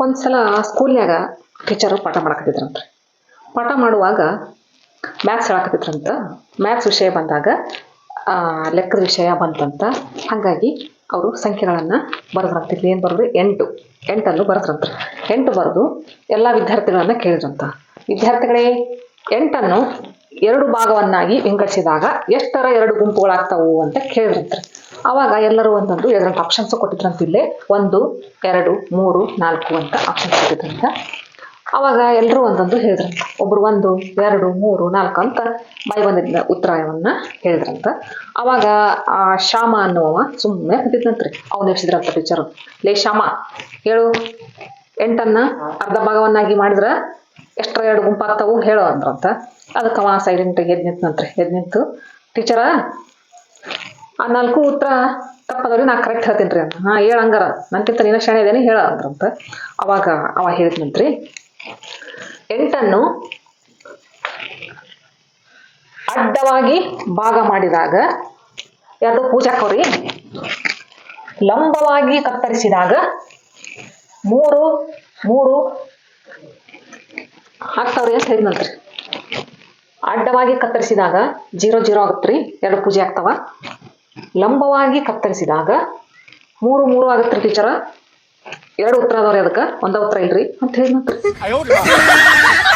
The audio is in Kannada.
ಒಂದ್ಸಲ ಸ್ಕೂಲ್ನ್ಯಾಗ ಟೀಚರು ಪಾಠ ಮಾಡಕತ್ತಿದ್ರಂತ್ರಿ ಪಾಠ ಮಾಡುವಾಗ ಮ್ಯಾಥ್ಸ್ ಹೇಳಕತ್ತಿದ್ರಂತ. ಮ್ಯಾಥ್ಸ್ ವಿಷಯ ಬಂದಾಗ ಲೆಕ್ಕದ ವಿಷಯ ಬಂತಂತ. ಹಾಗಾಗಿ ಅವರು ಸಂಖ್ಯೆಗಳನ್ನು ಬರೆದ್ರಂತ. ಇಲ್ಲಿ ಏನು ಬರೆದ್ರು ಎಂಟು. ಎಂಟನ್ನು ಬರೆದ್ರಂತ. ಎಂಟು ಬರೆದು ಎಲ್ಲ ವಿದ್ಯಾರ್ಥಿಗಳನ್ನ ಕೇಳಿದ್ರಂತ. ವಿದ್ಯಾರ್ಥಿಗಳೇ, ಎಂಟನ್ನು ಎರಡು ಭಾಗವನ್ನಾಗಿ ವಿಂಗಡಿಸಿದಾಗ ಎಷ್ಟರ ಎರಡು ಗುಂಪುಗಳಾಗ್ತಾವು ಅಂತ ಕೇಳಿದ್ರಂತ್ರಿ ಅವಾಗ ಎಲ್ಲರೂ ಒಂದೊಂದು ಎರಡು ಆಪ್ಷನ್ಸ್ ಕೊಟ್ಟಿದ್ರಂತ ಇಲ್ಲೇ. ಒಂದು, ಎರಡು, ಮೂರು, ನಾಲ್ಕು ಅಂತ ಆಪ್ಷನ್ಸ್ ಕೊಟ್ಟಿದ್ರಂತ. ಅವಾಗ ಎಲ್ಲರೂ ಒಂದೊಂದು ಹೇಳಿದ್ರಂತ. ಒಬ್ರು ಒಂದು, ಎರಡು, ಮೂರು, ನಾಲ್ಕು ಅಂತ ಬಾಯಿ ಬಂದಿದ್ದ ಉತ್ತರಾಯವನ್ನ ಹೇಳಿದ್ರಂತ. ಅವಾಗ, ಆ, ಶ್ಯಾಮ ಅನ್ನುವ ಸುಮ್ಮನೆ ಕೂತಿದ್ನಂತ್ರಿ ಅವನು ಎಷ್ಟಿದ್ರಂತ ಟೀಚರ್ ಲೇ, ಶ್ಯಾಮ, ಹೇಳು. ಎಂಟನ್ನ ಅರ್ಧ ಭಾಗವನ್ನಾಗಿ ಮಾಡಿದ್ರ ಎಷ್ಟರ ಎರಡು ಗುಂಪಾಗ್ತಾವು ಹೇಳು ಅಂದ್ರಂತ. ಅದಕ್ಕೆ ಅವ ಸೈಲೆಂಟ್ ಎದ್ದು ನಿಂತಂತ್ರಿ ಎದ್ದು ನಿಂತು, ಟೀಚರ ಆ ನಾಲ್ಕು ಉತ್ತರ ತಪ್ಪದವ್ರಿ ನಾ ಕರೆಕ್ಟ್ ಹೇಳ್ತೀನಿ ರೀ ಹಾ ಹಾಂ ಹೇಳ ಹಂಗಾರ. ನನ್ಕಿಂತ ನೀನ ಶಾಣೆ ಇದೇನೆ ಹೇಳ ಅಂದ್ರಂತ ಅವಾಗ ಅವ ಹೇಳಿದ್ನಂತ್ರಿ. ಎಂಟನ್ನು ಅಡ್ಡವಾಗಿ ಭಾಗ ಮಾಡಿದಾಗ ಎರಡು ಪೂಜಾಕವ್ರಿ ಲಂಬವಾಗಿ ಕತ್ತರಿಸಿದಾಗ, ಮೂರು ಮೂರು ಹಾಕ್ತಾವ್ರಿ ಅಂತ ಹೇಳಿದ್ನಂತ್ರಿ. ಅಡ್ಡವಾಗಿ ಕತ್ತರಿಸಿದಾಗ, ಜೀರೋ ಜೀರೋ ಆಗತ್ರಿ. ಎರಡು ಪೂಜೆ ಆಗ್ತಾವ. ಲಂಬವಾಗಿ ಕತ್ತರಿಸಿದಾಗ ಮೂರು ಮೂರು ಆಗತ್ರಿ ಟೀಚರ ಎರಡು ಉತ್ತರ ಅದಾವ್ರಿ ಅದಕ್ಕೆ. ಒಂದ ಉತ್ತರ ಇಲ್ರಿ. ಅಂತ ಹೇಳಿದ್ನಂತ್ರಿ